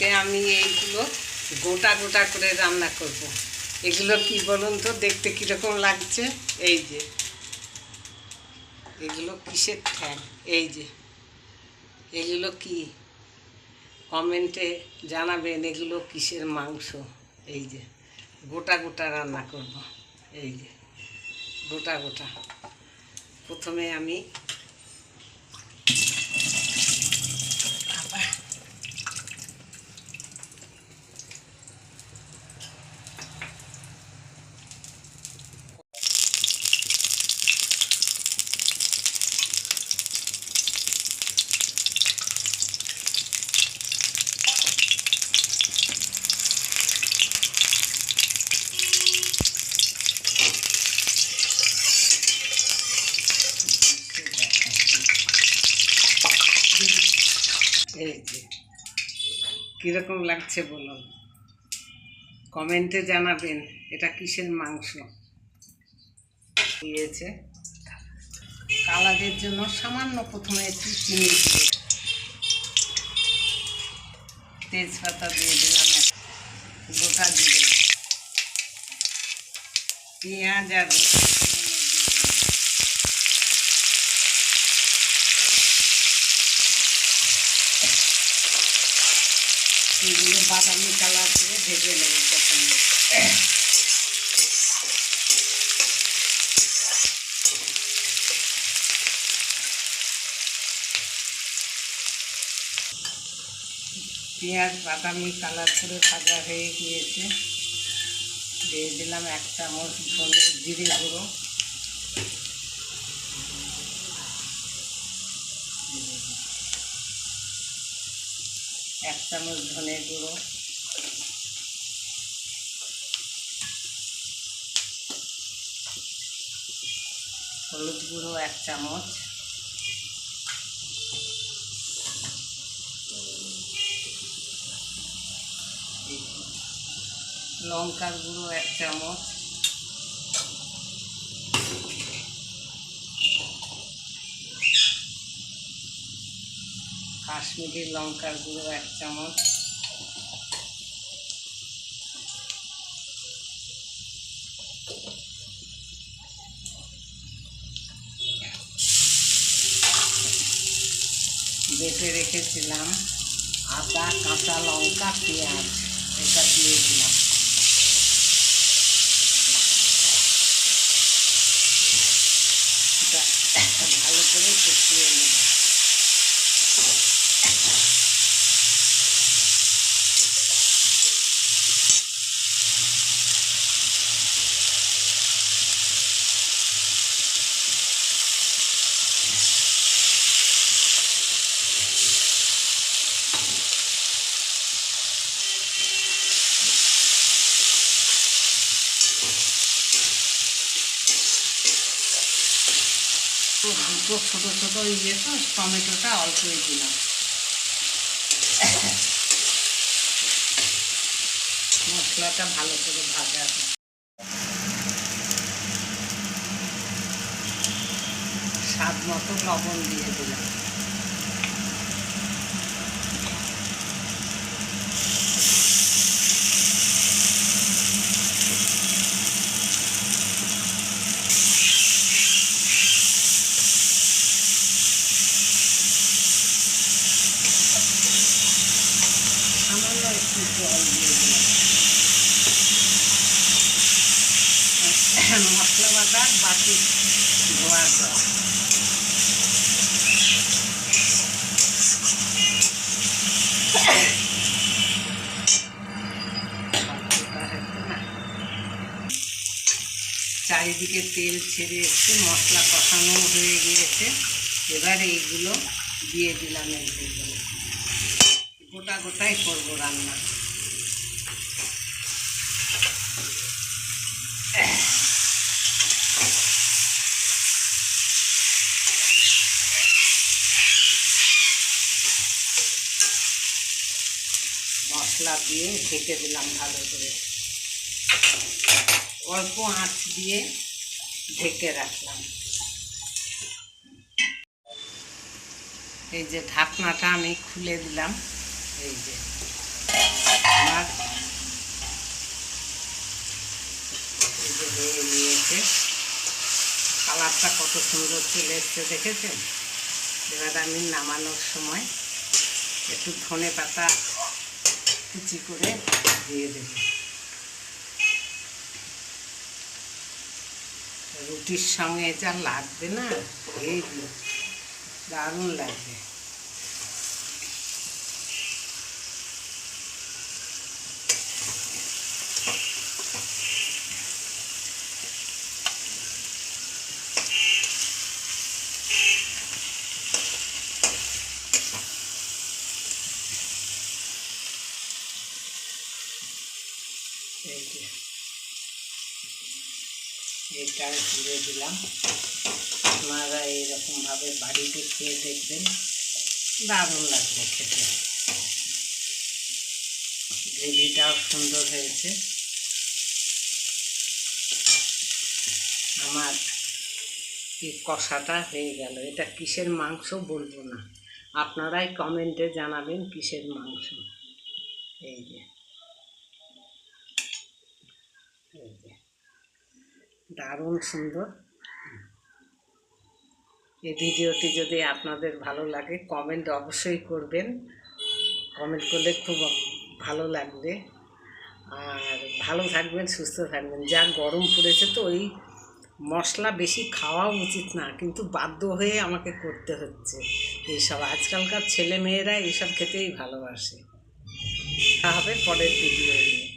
আজকে আমি এইগুলো গোটা গোটা করে রান্না করব। এগুলো কি বলুন তো? দেখতে কীরকম লাগছে? এই যে। এগুলো কিসের ঠ্যাং? এই যে। এগুলো কি? কমেন্টে জানাবেন এগুলো কিসের মাংস? এই যে। গোটা গোটা রান্না করব। এই যে। গোটা গোটা। প্রথমে আমি আবার এই যে কীরকম লাগছে বলুন? কমেন্টে জানাবেন, এটা কিসের মাংস? দিয়েছে। কালারের জন্য সামান্য প্রথমে একটু চিনি দিয়ে তেজপাতা দিয়ে দিলাম, গোটা জিরে পেঁয়াজ আর রসুন দিয়ে দিলাম। এগুলো বাদামি কালার করে ভেজে নেব প্রথমে পেঁয়াজ, বাদামি কালার করে ভাজা হয়ে গিয়েছে। দিয়ে দিলাম এক চামচ ধনে জিরে গুঁড়ো। এক চামচ ধনে গুঁড়ো। হলুদ গুঁড়ো এক চামচ। লঙ্কার গুঁড়ো এক চামচ। কাশ্মীরি লঙ্কার গুঁড়ো এক চামচ। বেটে রেখেছিলাম আদা, কাঁচা লঙ্কা, পেঁয়াজ। এটা দিয়ে দিলাম। ভালো করে কষিয়ে নেব তো দুটো ছোটো ছোটো ইয়ে তো, টমেটোটা অল্পই দিলাম মশলাটা ভালো করে ভাজা। স্বাদ মতো লবণ দিয়ে দিলাম সামান্য একটু জল দিয়ে দিলাম মশলা চারিদিকে তেল ছেড়ে এসছে মশলা কষানো হয়ে গিয়েছে। এবার এইগুলো দিয়ে দিলাম এইগুলো গোটা গোটাই করব রান্না। মশলা দিয়ে ঢেকে দিলাম ভালো করে। অল্প আঁচ দিয়ে ঢেকে রাখলাম। এই যে ঢাকনাটা আমি খুলে দিলাম। এই যে আমার এই যে হয়ে গিয়েছে। কালারটা কত সুন্দর চলে এসছে, দেখেছেন? এবার আমি নামানোর সময় একটু ধনে পাতা কুচি করে দিয়ে দেব রুটির সঙ্গে যা লাগবে না এই দারুণ লাগবে এই যে এটা তুলে দিলাম। আপনারা এইরকমভাবে বাড়িতে খেয়ে দেখবেন, দারুণ লাগবে খেতে। গ্রেভিটাও সুন্দর হয়েছে। আমার এই কষাটা হয়ে গেল। এটা কিসের মাংস বলব না। আপনারাই কমেন্টে জানাবেন কিসের মাংস। এই যে এই যে দারুণ সুন্দর। এই ভিডিওটি যদি আপনাদের ভালো লাগে কমেন্ট অবশ্যই করবেন। কমেন্ট করলে খুব ভালো লাগবে। আর ভালো থাকবেন, সুস্থ থাকবেন। যা গরম পড়েছে তো ওই মশলা বেশি খাওয়া উচিত না, কিন্তু বাধ্য হয়ে আমাকে করতে হচ্ছে। এইসব আজকালকার ছেলে মেয়েরা এইসব খেতেই ভালোবাসে। হবে পরের ভিডিও নিয়ে।